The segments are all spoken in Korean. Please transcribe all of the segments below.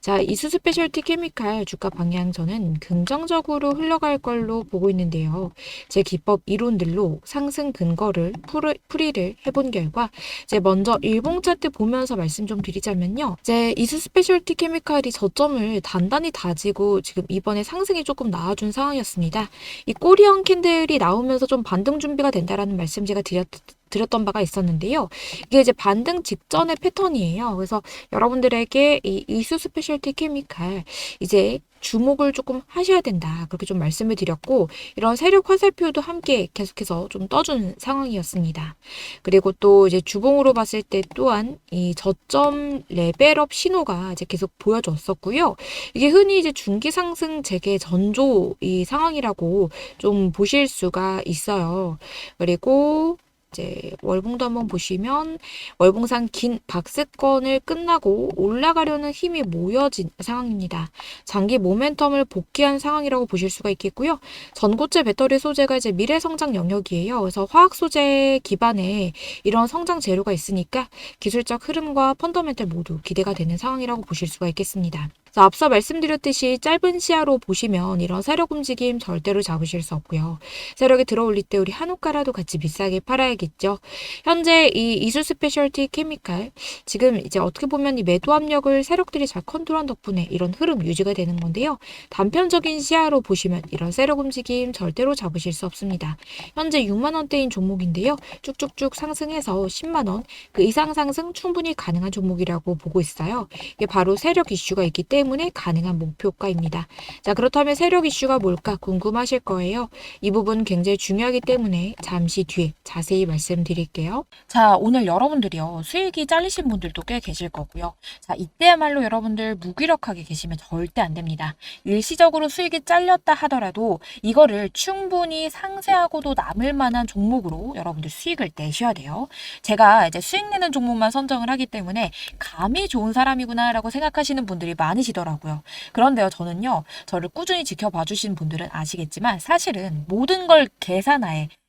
자, 이수 스페셜티 케미칼 주가 방향 저는 긍정적으로 흘러갈 걸로 보고 있는데요. 제 기법 이론들로 상승 근거를 풀, 풀이를 해본 결과 이제 먼저 일봉 차트 보면서 말씀 좀 드리자면요. 이제 이수 스페셜티 케미칼이 저점을 단단히 다지고 지금 이번에 상승이 조금 나와준 상황이었습니다. 이 꼬리형 캔들이 나오면서 좀 반등 준비가 된다라는 말씀 제가 드렸 드렸던 바가 있었는데요. 이게 이제 반등 직전의 패턴이에요. 그래서 여러분들에게 이 이수 스페셜티 케미칼 이제 주목을 조금 하셔야 된다. 그렇게 좀 말씀을 드렸고, 이런 세력 화살표도 함께 계속해서 좀 떠주는 상황이었습니다. 그리고 또 이제 주봉으로 봤을 때 또한 이 저점 레벨업 신호가 이제 계속 보여줬었고요. 이게 흔히 이제 중기 상승 재개 전조 이 상황이라고 좀 보실 수가 있어요. 그리고 이제 월봉도 한번 보시면 월봉상 긴 박스권을 끝나고 올라가려는 힘이 모여진 상황입니다. 장기 모멘텀을 복귀한 상황이라고 보실 수가 있겠고요. 전고체 배터리 소재가 이제 미래 성장 영역이에요. 그래서 화학 소재 기반에 이런 성장 재료가 있으니까 기술적 흐름과 펀더멘탈 모두 기대가 되는 상황이라고 보실 수가 있겠습니다. 자, 앞서 말씀드렸듯이 짧은 시야로 보시면 이런 세력 움직임 절대로 잡으실 수 없고요. 세력이 들어올릴 때 우리 한우가라도 같이 비싸게 팔아야겠죠. 현재 이 이수 스페셜티 케미칼 지금 이제 어떻게 보면 이 매도 압력을 세력들이 잘 컨트롤한 덕분에 이런 흐름 유지가 되는 건데요. 단편적인 시야로 보시면 이런 세력 움직임 절대로 잡으실 수 없습니다. 현재 6만 원대인 종목인데요. 쭉쭉쭉 상승해서 10만 원 그 이상 상승 충분히 가능한 종목이라고 보고 있어요. 이게 바로 세력 이슈가 있기 때문에 가능한 목표가입니다. 자, 그렇다면 세력 이슈가 뭘까 궁금하실 거예요. 이 부분 굉장히 중요하기 때문에 잠시 뒤에 자세히 말씀드릴게요. 자, 오늘 여러분들이요. 수익이 잘리신 분들도 꽤 계실 거고요. 자, 이때야말로 여러분들 무기력하게 계시면 절대 안 됩니다. 일시적으로 수익이 잘렸다 하더라도 이거를 충분히 상세하고도 남을 만한 종목으로 여러분들 수익을 내셔야 돼요. 제가 이제 수익 내는 종목만 선정을 하기 때문에 감이 좋은 사람이구나라고 생각하시는 분들이 많으시 더라고요. 그런데요, 저는요, 저를 꾸준히 지켜봐 주신 분들은 아시겠지만 사실은 모든 걸 계산하에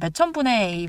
몇천 분의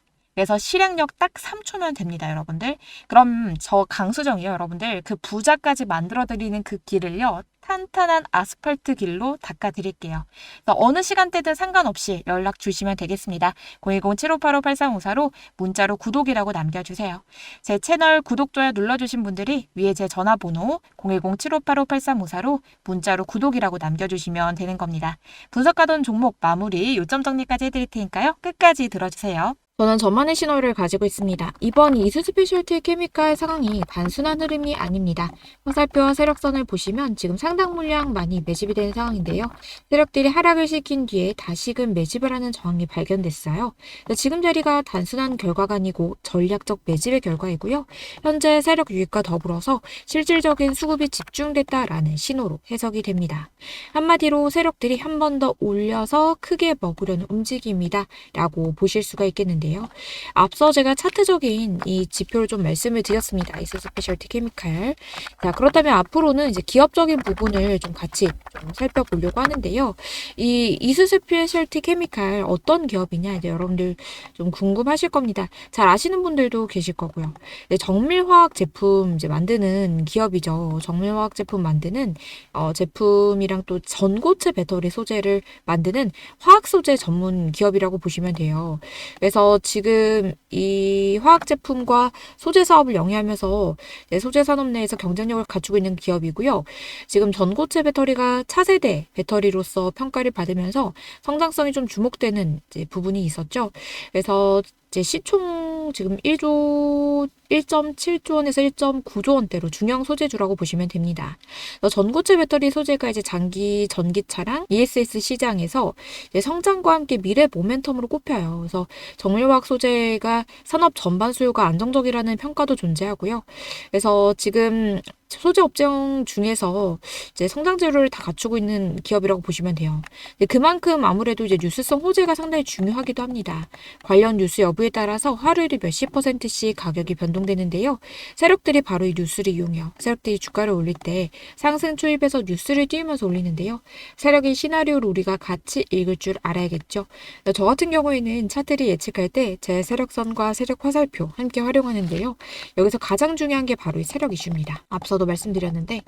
그래서 실행력 딱 3초면 됩니다, 여러분들. 그럼 저 강수정이요, 여러분들. 그 부자까지 만들어드리는 그 길을요, 탄탄한 아스팔트 길로 닦아드릴게요. 어느 시간대든 상관없이 연락 주시면 되겠습니다. 010-7585-8354로 문자로 구독이라고 남겨주세요. 제 채널 구독, 좋아요 눌러주신 분들이 위에 제 전화번호 010-7585-8354로 문자로 구독이라고 남겨주시면 되는 겁니다. 분석하던 종목 마무리 요점 정리까지 해드릴 테니까요. 끝까지 들어주세요. 저는 저만의 신호를 가지고 있습니다. 이번 이수 스페셜티 케미칼 상황이 단순한 흐름이 아닙니다. 화살표와 세력선을 보시면 지금 상당 물량 많이 매집이 된 상황인데요. 세력들이 하락을 시킨 뒤에 다시금 매집을 하는 저항이 발견됐어요. 지금 자리가 단순한 결과가 아니고 전략적 매집의 결과이고요. 현재 세력 유입과 더불어서 실질적인 수급이 집중됐다라는 신호로 해석이 됩니다. 한마디로 세력들이 한 번 더 올려서 크게 먹으려는 움직임이다 라고 보실 수가 있겠는데요. 앞서 제가 차트적인 이 지표를 좀 말씀을 드렸습니다. 이스 스페셜티 케미칼. 자, 그렇다면 앞으로는 이제 기업적인 부분 을 좀 같이 좀 살펴보려고 하는데요. 이 이스 스페셜티 케미칼 어떤 기업이냐 이제 여러분들 좀 궁금하실 겁니다. 잘 아시는 분들도 계실 거고요. 네, 정밀화학 제품 이제 만드는 기업이죠. 정밀화학 제품 만드는 어, 제품이랑 또 전고체 배터리 소재를 만드는 화학 소재 전문 기업이라고 보시면 돼요. 그래서 지금 이 화학 제품과 소재 사업을 영위하면서 소재 산업 내에서 경쟁력을 갖추고 있는 기업이고요. 지금 전고체 배터리가 차세대 배터리로서 평가를 받으면서 성장성이 좀 주목되는 부분이 있었죠. 그래서 이제 시총 지금 1조 1.7조 원에서 1.9조 원대로 중형 소재주라고 보시면 됩니다. 전고체 배터리 소재가 이제 장기 전기차랑 ESS 시장에서 성장과 함께 미래 모멘텀으로 꼽혀요. 그래서 정밀화학 소재가 산업 전반 수요가 안정적이라는 평가도 존재하고요. 그래서 지금 소재 업종 중에서 이제 성장 재료를 다 갖추고 있는 기업이라고 보시면 돼요. 그만큼 아무래도 이제 뉴스성 소재가 상당히 중요하기도 합니다. 관련 뉴스 여부에 따라서 하루에도 몇십 퍼센트씩 가격이 변동되는데요. 세력들이 바로 이 뉴스를 이용해요. 세력들이 주가를 올릴 때 상승 초입에서 뉴스를 띄우면서 올리는데요. 세력의 시나리오를 우리가 같이 읽을 줄 알아야겠죠. 저 같은 경우에는 차트를 예측할 때 제 세력선과 세력 화살표 함께 활용하는데요. 여기서 가장 중요한 게 바로 이 세력 이슈입니다. 앞서 앞서도 말씀드렸는데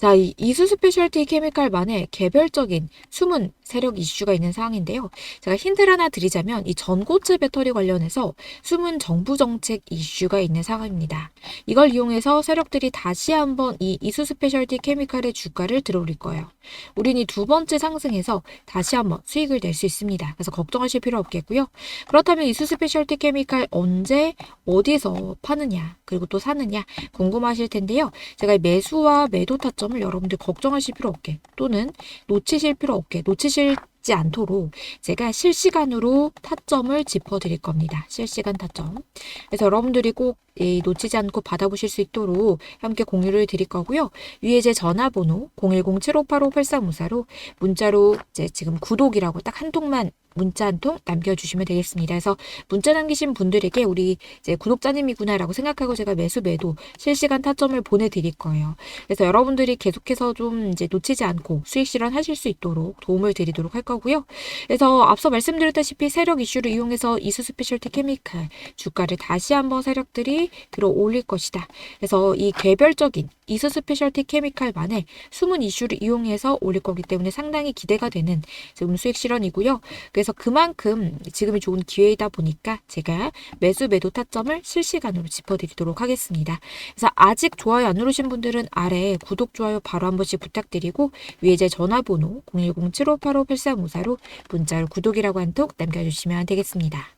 자, 이 이수 스페셜티 케미칼만의 개별적인 숨은 세력 이슈가 있는 상황인데요. 제가 힌트를 하나 드리자면 이 전고체 배터리 관련해서 숨은 정부 정책 이슈가 있는 상황입니다. 이걸 이용해서 세력들이 다시 한번 이 이수 스페셜티 케미칼의 주가를 들어올릴 거예요. 우린 이 두 번째 상승에서 다시 한번 수익을 낼 수 있습니다. 그래서 걱정하실 필요 없겠고요. 그렇다면 이수 스페셜티 케미칼 언제 어디에서 파느냐 그리고 또 사느냐 궁금하실 텐데요. 제가 매수와 매도 타점을 여러분들 걱정하실 필요 없게 또는 놓치실 필요 없게 놓치실 지 않도록 제가 실시간으로 타점을 짚어드릴 겁니다. 실시간 타점. 그래서 여러분들이 꼭 놓치지 않고 받아보실 수 있도록 함께 공유를 드릴 거고요. 위에 제 전화번호 010-7585-8354로 문자로 이제 지금 구독이라고 딱 한 통만 문자 한 통 남겨주시면 되겠습니다. 그래서 문자 남기신 분들에게 우리 이제 구독자님이구나라고 생각하고 제가 매수 매도 실시간 타점을 보내드릴 거예요. 그래서 여러분들이 계속해서 좀 이제 놓치지 않고 수익 실현하실 수 있도록 도움을 드리도록 할 거고요. 그래서 앞서 말씀드렸다시피 세력 이슈를 이용해서 이수 스페셜티 케미칼 주가를 다시 한번 세력들이 들어 올릴 것이다. 그래서 이 개별적인 이수 스페셜티 케미칼만의 숨은 이슈를 이용해서 올릴 거기 때문에 상당히 기대가 되는 지금 수익 실현이고요. 그래서 그만큼 지금이 좋은 기회이다 보니까 제가 매수 매도 타점을 실시간으로 짚어드리도록 하겠습니다. 그래서 아직 좋아요 안 누르신 분들은 아래 구독, 좋아요 바로 한 번씩 부탁드리고 위에 제 전화번호 010-7585-8354로 문자로 구독이라고 한톡 남겨주시면 되겠습니다.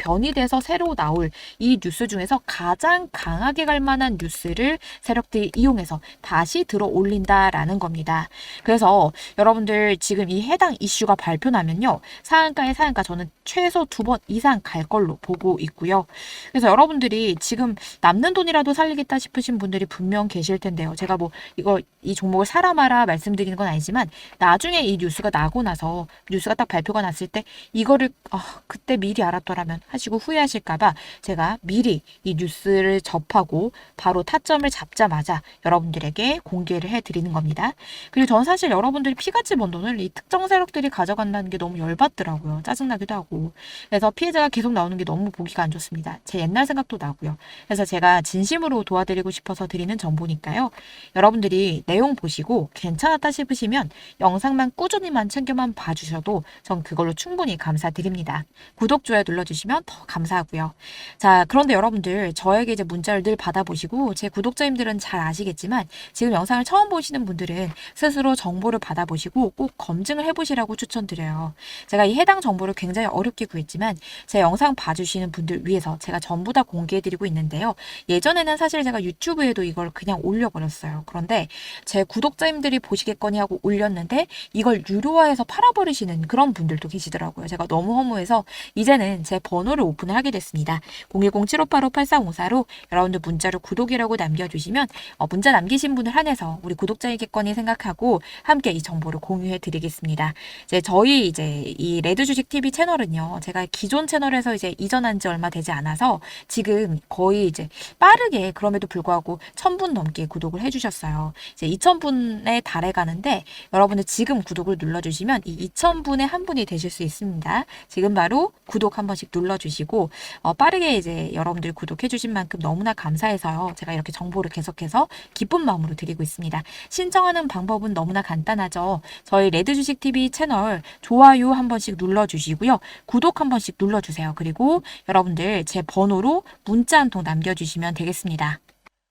변이 돼서 새로 나올 이 뉴스 중에서 가장 강하게 갈 만한 뉴스를 세력들이 이용해서 다시 들어 올린다라는 겁니다. 그래서 여러분들 지금 이 해당 이슈가 발표나면요. 상한가에 상한가 저는 최소 두 번 이상 갈 걸로 보고 있고요. 그래서 여러분들이 지금 남는 돈이라도 살리겠다 싶으신 분들이 분명 계실 텐데요. 제가 뭐 이거 이 종목을 사라 마라 말씀드리는 건 아니지만 나중에 이 뉴스가 나고 나서 뉴스가 딱 발표가 났을 때 이거를 아, 그때 미리 알았더라면 하시고 후회하실까봐 제가 미리 이 뉴스를 접하고 바로 타점을 잡자마자 여러분들에게 공개를 해드리는 겁니다. 그리고 저는 사실 여러분들이 피같이 번 돈을 이 특정 세력들이 가져간다는 게 너무 열받더라고요. 짜증나기도 하고. 그래서 피해자가 계속 나오는 게 너무 보기가 안 좋습니다. 제 옛날 생각도 나고요. 그래서 제가 진심으로 도와드리고 싶어서 드리는 정보니까요. 여러분들이 내용 보시고 괜찮았다 싶으시면 영상만 꾸준히만 챙겨만 봐주셔도 전 그걸로 충분히 감사드립니다. 구독, 좋아요 눌러주시면 더 감사하고요. 자, 그런데 여러분들 저에게 이제 문자를 늘 받아보시고 제 구독자님들은 잘 아시겠지만 지금 영상을 처음 보시는 분들은 스스로 정보를 받아보시고 꼭 검증을 해보시라고 추천드려요. 제가 이 해당 정보를 굉장히 어렵게 구했지만 제 영상 봐주시는 분들 위해서 제가 전부 다 공개해드리고 있는데요. 예전에는 사실 제가 유튜브에도 이걸 그냥 올려버렸어요. 그런데 제 구독자님들이 보시겠거니 하고 올렸는데 이걸 유료화해서 팔아버리시는 그런 분들도 계시더라고요. 제가 너무 허무해서 이제는 제 번호 를 오픈을 하게 됐습니다. 010-7585-8354로 여러분들 문자로 구독이라고 남겨주시면 어, 문자 남기신 분을 한해서 우리 구독자이겠거니 생각하고 함께 이 정보를 공유해 드리겠습니다. 이제 저희 이제 이 레드 주식 TV 채널은요. 제가 기존 채널에서 이제 이전한 지 얼마 되지 않아서 지금 거의 이제 빠르게 그럼에도 불구하고 1000분 넘게 구독을 해주셨어요. 이제 2000분에 달해 가는데 여러분들 지금 구독을 눌러주시면 이 2000분의 한 분이 되실 수 있습니다. 지금 바로 구독 한 번씩 눌러 주시고 어, 빠르게 이제 여러분들 구독해 주신 만큼 너무나 감사해서요. 제가 이렇게 정보를 계속해서 기쁜 마음으로 드리고 있습니다. 신청하는 방법은 너무나 간단하죠. 저희 레드 주식 TV 채널 좋아요 한 번씩 눌러 주시고요. 구독 한 번씩 눌러 주세요. 그리고 여러분들 제 번호로 문자 한 통 남겨 주시면 되겠습니다.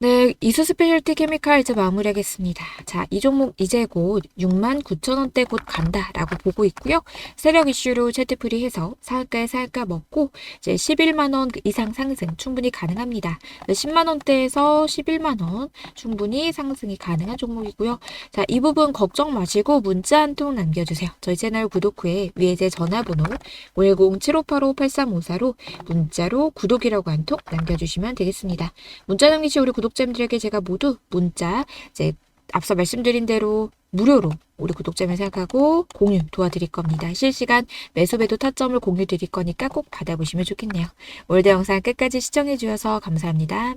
네, 이수 스페셜티 케미칼 이제 마무리하겠습니다. 자, 이 종목 이제 곧 69,000원대 곧 간다라고 보고 있고요. 세력 이슈로 채트풀이 해서 살까 살까 먹고 이제 11만 원 이상 상승 충분히 가능합니다. 10만 원대에서 11만 원 충분히 상승이 가능한 종목이고요. 자, 이 부분 걱정 마시고 문자 한 통 남겨주세요. 저희 채널 구독 후에 위에 제 전화번호 510-7585-8354로 문자로 구독이라고 한 통 남겨주시면 되겠습니다. 문자 남기시 우리 구독 자님들에게 제가 모두 문자 이제 앞서 말씀드린 대로 무료로 우리 구독자면 생각하고 공유 도와드릴 겁니다. 실시간 매수매도 타점을 공유 드릴 거니까 꼭 받아보시면 좋겠네요. 오늘도 영상 끝까지 시청해 주셔서 감사합니다.